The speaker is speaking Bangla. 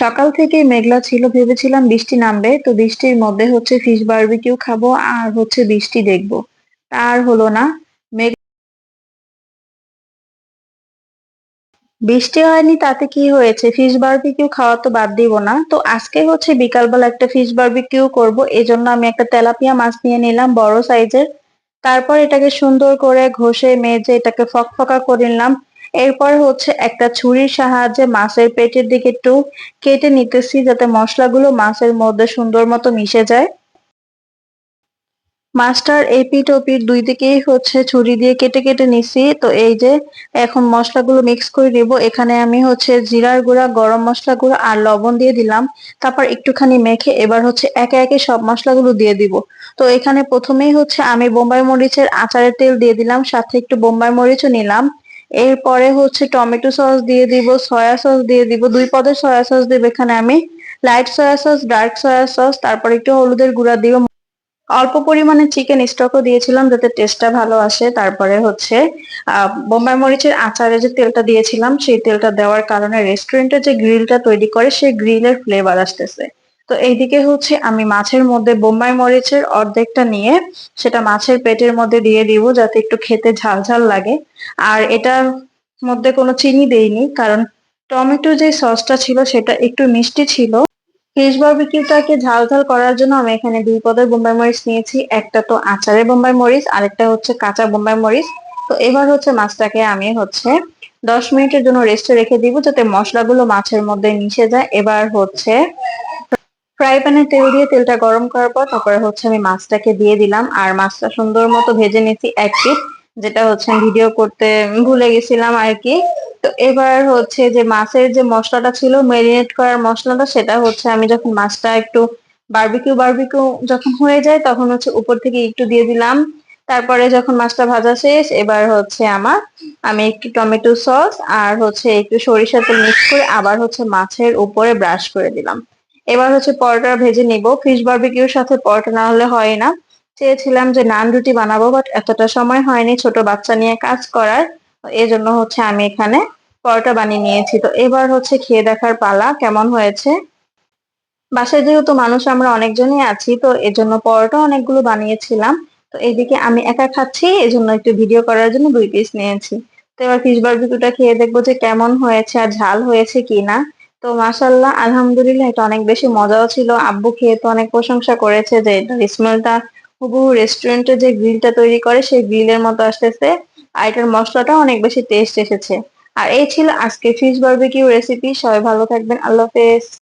সকাল থেকে মেঘলা ছিল, ভেবেছিলাম বৃষ্টি নামবে, তো বৃষ্টির মধ্যে হচ্ছে ফিশ বারবিকিউ খাব আর হচ্ছে বৃষ্টি দেখব। আর হলো না। বৃষ্টি হয়নি, তাতে কি হয়েছে? ফিশ বারবিকিউ খাওয়া তো বাদ দিব না। তো আজকে হচ্ছে বিকালবেলা একটা ফিশ বারবিকিউ করব, এজন্য আমি একটা তেলাপিয়া মাছ নিয়ে নিলাম বড় সাইজের তারপর এটাকে সুন্দর করে ঘষে, মেজে এটাকে ফকফকা করে নিলাম। এরপর হচ্ছে একটা ছুরির সাহায্যে মাছের পেটের দিকে একটু কেটে নিতেছি যাতে মশলাগুলো মাছের মধ্যে সুন্দর মতো মিশে যায়। মাছটার এপিট ওপিট দুই দিকেই হচ্ছে ছুরি দিয়ে কেটে কেটে নিছি। তো এই যে এখন মশলাগুলো মিক্স করে নিব, এখানে আমি হচ্ছে জিরার গুঁড়া, গরম মশলা গুঁড়া আর লবণ দিয়ে দিলাম। তারপর একটুখানি মেখে এবার হচ্ছে একে একে সব মশলাগুলো দিয়ে দিব। তো এখানে প্রথমেই হচ্ছে আমি বোম্বাই মরিচের আচারের তেল দিয়ে দিলাম, সাথে একটু বোম্বাই মরিচও নিলাম। এরপরে হচ্ছে টমেটো সস দিয়ে দিব, সয়া সস দিয়ে দিব, দুই পদের সয়া সস দেব এখানে আমি। Light soya sauce dark soya sauce তারপর একটু হলুদের গুঁড়া দিব। অল্প পরিমাণে চিকেন স্টকও দিয়েছিলাম যাতে টেস্টটা ভালো আসে। তারপরে হচ্ছে বোম্বাই মরিচের আচারে যে তেলটা দিয়েছিলাম, সেই তেলটা দেওয়ার কারণে রেস্টুরেন্টে যে গ্রিলটা তৈরি করে, সেই গ্রিলের ফ্লেভার আসতেছে। তো এইদিকে হচ্ছে আমি মাছের মধ্যে বোম্বাই মরিচের অর্ধেকটা নিয়ে সেটা মাছের পেটের মধ্যে দিয়ে দিব যাতে একটু খেতে ঝাল ঝাল লাগে। আর এটার মধ্যে কোনো চিনি দেইনি, কারণ টমেটো যে সসটা ছিল সেটা একটু মিষ্টি ছিল। ফিশ বারবিকিউটাকে ঝাল ঝাল করার জন্য আমি এখানে দুই পদের বোম্বাই মরিচ নিয়েছি, একটা তো আচারের বোম্বাই মরিচ, আরেকটা হচ্ছে কাঁচা বোম্বাই মরিচ। তো এবার হচ্ছে মাছটাকে আমি হচ্ছে দশ মিনিটের জন্য রেস্টে রেখে দিব যাতে মশলাগুলো মাছের মধ্যে মিশে যায়। এবার হচ্ছে ফ্রাই প্যানে তেল দিয়ে তেলটা গরম করার পর তারপরে হচ্ছে আমি মাছটাকে দিয়ে দিলাম। আর মাছটা সুন্দর মতো ভেজে নিয়েছি এক পিস যেটা হচ্ছে ভিডিও করতে ভুলে গেছিলাম আর কি। তো এবার হচ্ছে যে মাছের যে মশলাটা ছিল ম্যারিনেট করার মশলাটা, সেটা হচ্ছে আমি যখন মাছটা একটু বারবিকিউ বারবিকিউ যখন হয়ে যায়, তখন হচ্ছে উপর থেকে একটু দিয়ে দিলাম। তারপরে যখন মাছটা ভাজা শেষ, এবার হচ্ছে আমার, আমি একটু টমেটো সস আর হচ্ছে একটু সরিষার তেল মিক্স করে আবার হচ্ছে মাছের উপরে ব্রাশ করে দিলাম। এবার হচ্ছে পরোটা ভেজে নিব। ফিশ বারবিকিউর সাথে পরোটা না হলে হয় না। চেয়েছিলাম যে নান রুটি বানাবো বাট এতটা সময় হয়নি। ছোট বাচ্চা নিয়ে কাজ করার। এজন্য হচ্ছে আমি এখানে পরোটা বানিয়ে নিয়েছি। তো এবার হচ্ছে খেয়ে দেখার পালা, কেমন হয়েছে? বাসায় যেহেতু মানুষ, আমরা অনেকজনই আছি, তো এজন্য পরোটা অনেকগুলো বানিয়েছিলাম। তো এইদিকে আমি একা খাচ্ছি, এজন্য একটু ভিডিও করার জন্য দুই পিস নিয়েছি। তো এবার ফিশ বারবিকিউটা খেয়ে দেখব যে কেমন হয়েছে আর ঝাল হয়েছে কিনা। তো মাসাল্লাহ আলহামদুলিল্লাহ, এটা অনেক বেশি মজাও ছিল। আব্বু খেয়ে তো অনেক প্রশংসা করেছে যে, এটা স্মেলটা হুবহু রেস্টুরেন্টে যে গ্রিলটা তৈরি করে, সেই গ্রিলের মতো আসতেছে। আর এটার মশলাটা অনেক বেশি টেস্ট এসেছে। আর এই ছিল আজকে ফিশ বার্বিকিউ রেসিপি সবাই ভালো থাকবেন। আল্লাহ হাফেজ।